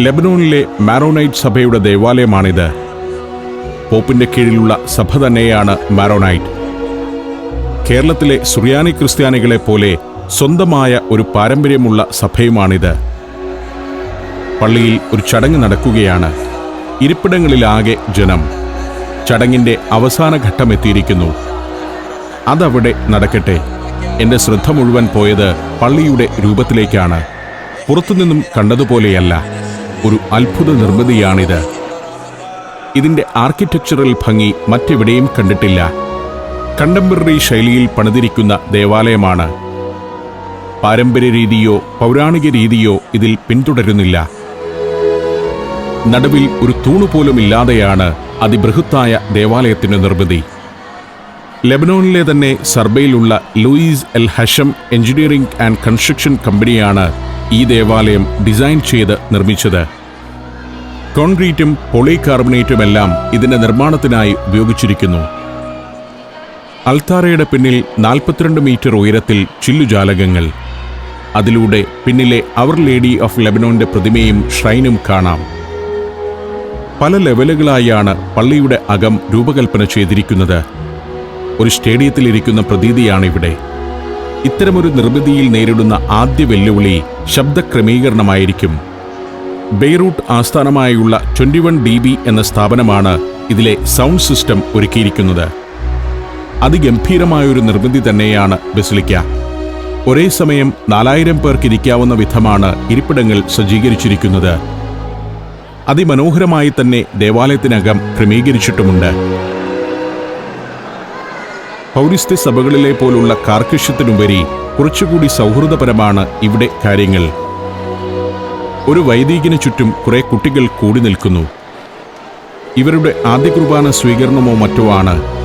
ലെബനോണിലെ Maronite സഭയുടെ ദേവാലയമാണിത്. പോപ്പിന്റെ കീഴിലുള്ള സഭ തന്നെയാണ് മാരോണൈറ്റ് കേരളത്തിലെ സുറിയാനി ക്രിസ്ത്യാനികളെ പോലെ സ്വന്തമായ ഒരു പാരമ്പര്യമുള്ള സഭയുമാണിത്. പള്ളിയിൽ ഒരു ചടങ്ങ് നടക്കുകയാണ്. ഇരിപ്പിടങ്ങളിലാകെ ജനം. ചടങ്ങിന്റെ അവസാന ഘട്ടം എത്തിയിരിക്കുന്നു. അതവിടെ നടക്കട്ടെ. എന്റെ ശ്രദ്ധ മുഴുവൻ പോയത് പള്ളിയുടെ രൂപത്തിലേക്കാണ്. പുറത്തുനിന്നും കണ്ടതുപോലെയല്ല. ഒരു അത്ഭുത നിർമ്മിതിയാണിത്. ഇതിന്റെ ആർക്കിടെക്ചറൽ ഭംഗി മറ്റെവിടെയും കണ്ടിട്ടില്ല. കണ്ടംപററി ശൈലിയിൽ പണിതിരിക്കുന്ന ദേവാലയമാണ്. പാരമ്പര്യ രീതിയോ പൗരാണിക രീതിയോ ഇതിൽ പിന്തുടരുന്നില്ല. നടുവിൽ ഒരു തൂണുപോലും ഇല്ലാതെയാണ് അതിബൃഹത്തായ ദേവാലയത്തിന്റെ നിർമ്മിതി. ലെബനോണിലെ തന്നെ സർബയിലുള്ള Louis El Hashem engineering and construction കമ്പനിയാണ് ഈ ദേവാലയം ഡിസൈൻ ചെയ്ത് നിർമ്മിച്ചത്. കോൺക്രീറ്റും പോളികാർബണേറ്റുമെല്ലാം ഇതിന്റെ നിർമ്മാണത്തിനായി ഉപയോഗിച്ചിരിക്കുന്നു. അൽത്താറയുടെ പിന്നിൽ നാൽപ്പത്തിരണ്ട് മീറ്റർ ഉയരത്തിൽ ചില്ലുജാലകങ്ങൾ. അതിലൂടെ പിന്നിലെ അവർ ലേഡി ഓഫ് ലെബനോന്റെ പ്രതിമയും ഷ്രൈനും കാണാം. പല ലെവലുകളായാണ് പള്ളിയുടെ അകം രൂപകൽപ്പന ചെയ്തിരിക്കുന്നത്. ഒരു സ്റ്റേഡിയത്തിലിരിക്കുന്ന പ്രതീതിയാണിവിടെ. ഇത്തരമൊരു നിർമ്മിതിയിൽ നേരിടുന്ന ആദ്യ വെല്ലുവിളി ശബ്ദ ക്രമീകരണമായിരിക്കും ബെയ്റൂട്ട് ആസ്ഥാനമായുള്ള ട്വന്റി വൺ ഡി ബി എന്ന സ്ഥാപനമാണ് ഇതിലെ സൗണ്ട് സിസ്റ്റം ഒരുക്കിയിരിക്കുന്നത്. അതിഗംഭീരമായൊരു നിർമ്മിതി തന്നെയാണ് ബസിലിക്ക. ഒരേ സമയം നാലായിരം പേർക്ക് ഇരിക്കാവുന്ന വിധമാണ് ഇരിപ്പിടങ്ങൾ സജ്ജീകരിച്ചിരിക്കുന്നത്. അതിമനോഹരമായി തന്നെ ദേവാലയത്തിനകം ക്രമീകരിച്ചിട്ടുമുണ്ട്. പൗരിസ്ത്യ സഭകളിലെ പോലുള്ള കാർക്കശ്യത്തിനുപരി കുറച്ചുകൂടി സൗഹൃദപരമാണ് ഇവിടെ കാര്യങ്ങൾ. ഒരു വൈദികന് ചുറ്റും കുറെ കുട്ടികൾ കൂടി നിൽക്കുന്നു. ഇവരുടെ ആദ്യ കുർബാന സ്വീകരണമോ മറ്റോ ആണ്.